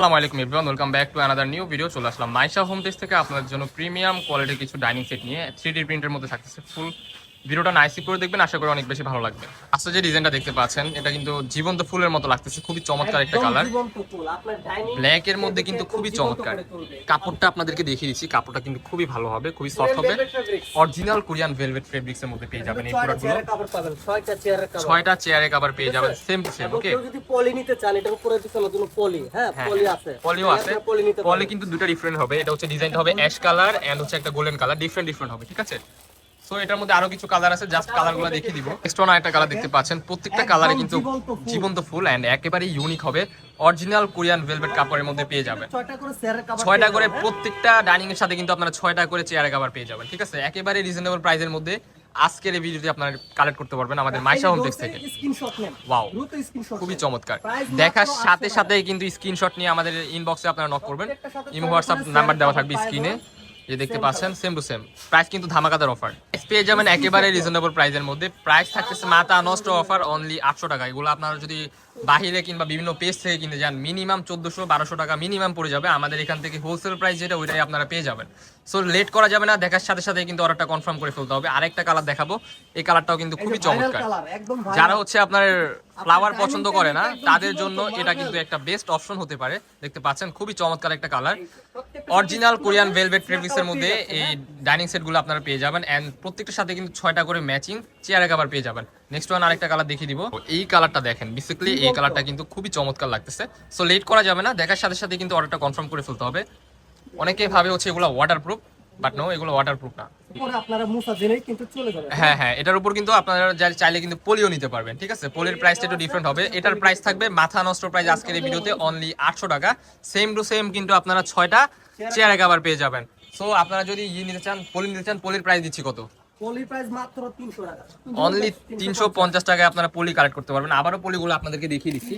আসসালামু আলাইকুম everyone welcome back to another new video চলে আসলাম মাইশা হোম থেকে। আপনাদের জন্য প্রিমিয়াম কোয়ালিটির কিছু ডাইনিং সেট নিয়ে থ্রি ডি প্রিন্টের মধ্যে থাকতেছে ফুল ভিডিওটা নাইসি করে দেখবেন আশা করি অনেক বেশি ভালো লাগবে। আজকে যে ডিজাইনটা দেখতে পাচ্ছেন এটা কিন্তু জীবন্ত ফুলের মতো লাগতেছে খুবই চমৎকার একটা কালার ব্ল্যাক এর মধ্যে কিন্তু খুবই চমৎকার। কাপড়টা আপনাদেরকে দেখিয়ে দিচ্ছি কাপড়টা কিন্তু খুবই ভালো হবে খুবই সফট হবে। অরিজিনাল কোরিয়ান ভেলভেট ফেব্রিক্স এর মধ্যে পেয়ে যাবেন এই প্রোডাক্টগুলো ছয়টা চেয়ারের চেয়ারে কভার পেয়ে যাবেন সেম টু সেম ওকে যদি পলি নিতে চান, এটার উপরে দিতে নতুন পলি, হ্যাঁ, হ্যাঁ, পলি আছে। পলিও আছে। পলি পলি কিন্তু দুটো ডিফারেন্ট হবে এটা হচ্ছে ডিজাইনটা হবে অ্যাশ কালার এন্ড হচ্ছে একটা গোল্ডেন কালার ডিফারেন্ট ডিফারেন্ট হবে ঠিক আছে? সো এটার মধ্যে আরও কিছু কালার আছে জাস্ট কালারগুলো দেখিয়ে দিব। নেক্সট ওয়ান একটা কালার দেখতে পাচ্ছেন। প্রত্যেকটা কালারে কিন্তু জীবন্ত ফুল। এন্ড একেবারে ইউনিক হবে। অরিজিনাল কোরিয়ান ভেলভেট কাপড়ের মধ্যে পেয়ে যাবেন। ছয়টা করে চেয়ারের? প্রত্যেকটা ডাইনিং এর সাথে কিন্তু আপনারা ছয়টা করে চেয়ারে কভার পেয়ে যাবেন ঠিক আছে? একেবারে রিজনেবল প্রাইসের মধ্যে আজকের এই ভিডিওতে আপনারা কালেক্ট করতে পারবেন আমাদের মাইশা হোম টেক্স থেকে। স্ক্রিনশট খুবই চমৎকার। দেখার সাথে সাথে কিন্তু স্ক্রিনশট নিয়ে আমাদের ইনবক্সে আপনারা নক করবেন। ইমো হোয়াটসঅ্যাপ নাম্বার দেওয়া থাকবে স্ক্রিনে যে দেখতে পাচ্ছেন সেম টু সেম প্রাইস কিন্তু ধামাকাদার অফার পেয়ে যাবেন একেবারে রিজনেবল প্রাইসের মধ্যে। প্রাইস থাকতেছে মাথা নষ্ট অফার অনলি আটশো টাকা। এগুলো আপনারা যদি বাহিরে কিংবা বিভিন্ন পেজ থেকে কিনতে যান মিনিমাম চোদ্দশো বারোশো টাকা মিনিমাম পড়ে যাবে। আমাদের এখান থেকে হোলসেল প্রাইস যেটা ওইটাই আপনারা পেয়ে যাবেন। সো লেট করা যাবে না দেখার সাথে সাথে কিন্তু অর্ডারটা কনফার্ম করে ফেলতে হবে। আরেকটা কালার দেখাবো। এই কালারটাও কিন্তু খুবই চমৎকার। যারা হচ্ছে আপনার ফ্লাওয়ার পছন্দ করে না তাদের জন্য এটা কিন্তু একটা বেস্ট অপশন হতে পারে। দেখতে পাচ্ছেন খুবই চমৎকার একটা কালার অরিজিনাল কোরিয়ান ভেলভেট ফেব্রিক্সের মধ্যে এই? ডাইনিং সেটগুলো আপনারা পেয়ে যাবেন। এন্ড প্রত্যেকটার সাথে কিন্তু ছয়টা করে ম্যাচিং চেয়ারে কাভার পেয়ে যাবেন। নেক্সট ওয়ান আরেকটা কালার দেখিয়ে দিব। এই কালারটা দেখেন বেসিক্যালি এই কালারটা কিন্তু খুবই চমৎকার লাগতেছে। সো লেট করা যাবে না দেখার সাথে সাথে কিন্তু অর্ডারটা কনফার্ম করে ফেলতে হবে। অনেকে ভাবে হচ্ছে এগুলো ওয়াটারপ্রুফ বাট নো এগুলো ওয়াটারপ্রুফ না। আপনারা মুসা জেনেই কিন্তু চলে যাবে। হ্যাঁ হ্যাঁ এটার উপর কিন্তু আপনারা চাইলে কিন্তু পলিও নিতে পারবেন ঠিক আছে? পলির প্রাইসটা একটু ডিফারেন্ট হবে। এটার প্রাইস থাকবে মাথা নষ্ট প্রাইস আজকের এই ভিডিওতে অনলি আটশো টাকা। সেম টু সেম কিন্তু আপনারা ছয়টা চেয়ারে কাভার পেয়ে যাবেন। সো আপনারা যদি ইয়ে নিতে চান পলি নিতে চান পলির প্রাইস দিচ্ছি কত? পলির প্রাইস মাত্র 300 টাকা। অনলি তিনশো পঞ্চাশ। টাকায় আপনারা পলি কালেক্ট করতে পারবেন। আবারও পলিগুলো আপনাদেরকে দেখিয়ে দিচ্ছি।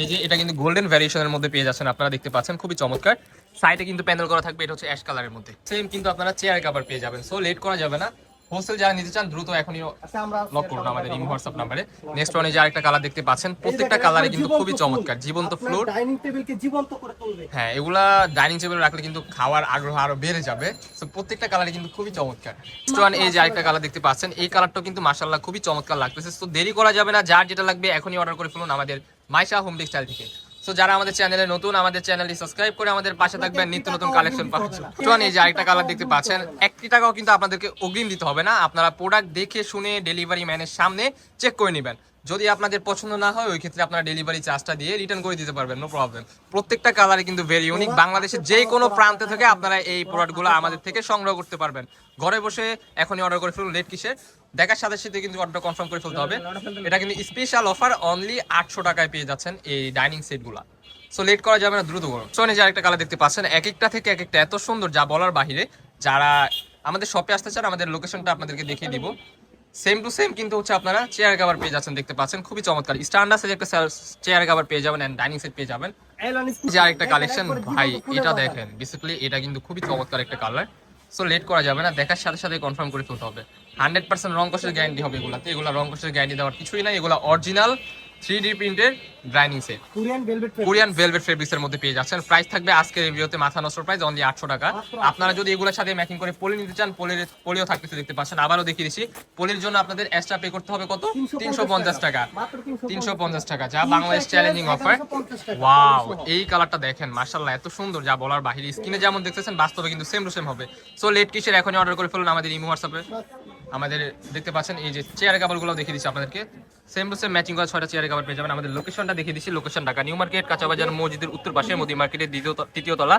এই যে এটা কিন্তু গোল্ডেন ভ্যারিয়েশনের মধ্যে পেয়ে যাচ্ছেন আপনারা দেখতে পাচ্ছেন খুবই চমৎকার। সাইডে কিন্তু প্যানেল করা থাকবে এটা হচ্ছে অ্যাশ কালারের মধ্যে। সেম কিন্তু আপনারা চেয়ার কাভার পেয়ে যাবেন। সো লেট করা যাবে না। হোলসেল যারা নিতে চান দ্রুত এখনই আচ্ছা লক করুন আমাদের ইমো হোয়াটসঅ্যাপ নাম্বারে নেক্সট ওয়ানে যে আরেকটা কালার দেখতে পাচ্ছেন প্রত্যেকটা কালারে কিন্তু খুবই চমৎকার জীবন্ত ফ্লোর ডাইনিং টেবিলকে জীবন্ত করে তুলবে। হ্যাঁ এগুলা ডাইনিং টেবিল রাখলে কিন্তু খাওয়ার আগ্রহ আরও বেড়ে যাবে। তো প্রত্যেকটা কালারে কিন্তু খুবই চমৎকার। নেক্সট ওয়ান এই যে আরেকটা কালার দেখতে পাচ্ছেন এই কালারটাও কিন্তু মাশাআল্লাহ খুবই চমৎকার লাগতেছে। তো দেরি করা যাবে না যার যেটা লাগবে এখনই অর্ডার করে ফেলুন আমাদের মাইশা হোম টেক্সটাইল থেকে। সো যারা আমাদের চ্যানেলে নতুন আমাদের চ্যানেলটি সাবস্ক্রাইব করে আমাদের পাশে থাকবেন নিত্য নতুন কালেকশন পাচ্ছেন। চুয়ান এই যে আরেকটা কালার দেখতে পাচ্ছেন একটি টাকাও কিন্তু আপনাদেরকে অগ্রিম দিতে হবে না। আপনারা প্রোডাক্ট দেখে শুনে ডেলিভারি ম্যানের সামনে চেক করে নেবেন। যদি আপনাদের পছন্দ না হয় ওই ক্ষেত্রে আপনারা ডেলিভারি চার্জটা দিয়ে রিটার্ন করে দিতে পারবেন নো প্রবলেম প্রত্যেকটা কালারে কিন্তু ভেরি ইউনিক বাংলাদেশের যে কোনো প্রান্ত থেকে আপনারা এই প্রোডাক্টগুলো আমাদের থেকে সংগ্রহ করতে পারবেন। ঘরে বসে এখনই অর্ডার করে ফেলুন লেট কিসের দেখার সাথে সাথে কিন্তু অর্ডার কনফার্ম করে ফেলতে হবে। এটা কিন্তু স্পেশাল অফার অনলি আটশো টাকায় পেয়ে যাচ্ছেন এই ডাইনিং সেটগুলো সো লেট করা যাবে না দ্রুত করুন। সোনে যে আরেকটা কালার দেখতে পাচ্ছেন এক একটা থেকে এক একটা এত সুন্দর যা বলার বাহিরে যারা আমাদের শপে আসতে চান আমাদের লোকেশনটা আপনাদেরকে দেখিয়ে দিব। সেম টু সেম কিন্তু হচ্ছে আপনারা চেয়ার কাভার পেয়ে যাচ্ছেন, দেখতে পাচ্ছেন। খুবই চমৎকার। স্ট্যান্ডার্ড সাইজের একটা চেয়ার কাভার পেয়ে যাবেন এন্ড ডাইনিং সেট পেয়ে যাবেন। যে আরেকটা কালেকশন ভাই, এটা দেখেন বেসিক্যালি এটা কিন্তু খুবই চমৎকার একটা কালার সো লেট করা যাবে না, দেখার সাথে সাথে কনফার্ম করে ফেলতে হবে। হান্ড্রেড পার্সেন্ট রং কষের গ্যারান্টি হবে এগুলাতে। এগুলো রং কষের গ্যারান্টি দেওয়ার কিছুই নাই, এগুলো অরিজিনাল থ্রি ডি প্রিন্টের ডাইনিং সেট কোরিয়ান ভেলভেট ফেব্রিক্সের মধ্যে পেয়ে যাচ্ছেন। প্রাইস থাকবে আজকের এই ভিডিওতে মাথা নষ্ট প্রাইস অনলি আটশো টাকা। আপনারা যদি এগুলোর সাথে ম্যাচিং করে পলি নিতে চান পলির পলিও থাকতেছে দেখতে পাচ্ছেন। আবারও দেখিয়ে দিচ্ছি পলির জন্য আপনাদের এক্সট্রা পে করতে হবে কত? তিনশো পঞ্চাশ টাকা। মাত্র 350 তিনশো পঞ্চাশ টাকা। যা বাংলাদেশ চ্যালেঞ্জিং অফার 1150 টাকা। ওয়াও এই কালারটা দেখেন মার্শাল্লাহ এত সুন্দর যা বলার বাহিরে। স্ক্রিনে যেমন দেখতেছেন বাস্তবে কিন্তু সেম টু সেম হবে। সো লেট কিসের এখনই অর্ডার করে ফেলুন আমাদের ইমো হোয়াটসঅ্যাপে আমাদের দেখতে পাচ্ছেন, এই যে চেয়ার কাপড়গুলো দেখিয়ে দিচ্ছি আপনাদেরকে। সেম টু সেম ম্যাচিং করা ছয়টা চেয়ার কাপড় পেয়ে যাবেন। আমাদের লোকেশনটা দেখিয়ে দিচ্ছি। লোকেশন ঢাকা নিউ মার্কেট কাঁচাবাজার, মসজিদের উত্তর পাশে মোদি মার্কেটের দ্বিতীয় তৃতীয় তলা।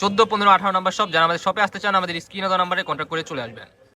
চোদ্দ, পনেরো, আঠারো নম্বর সব যারা আমাদের শপে আসতে চান, আমাদের স্ক্রিনে নাম্বারে কন্ট্যাক্ট করে চলে আসবেন।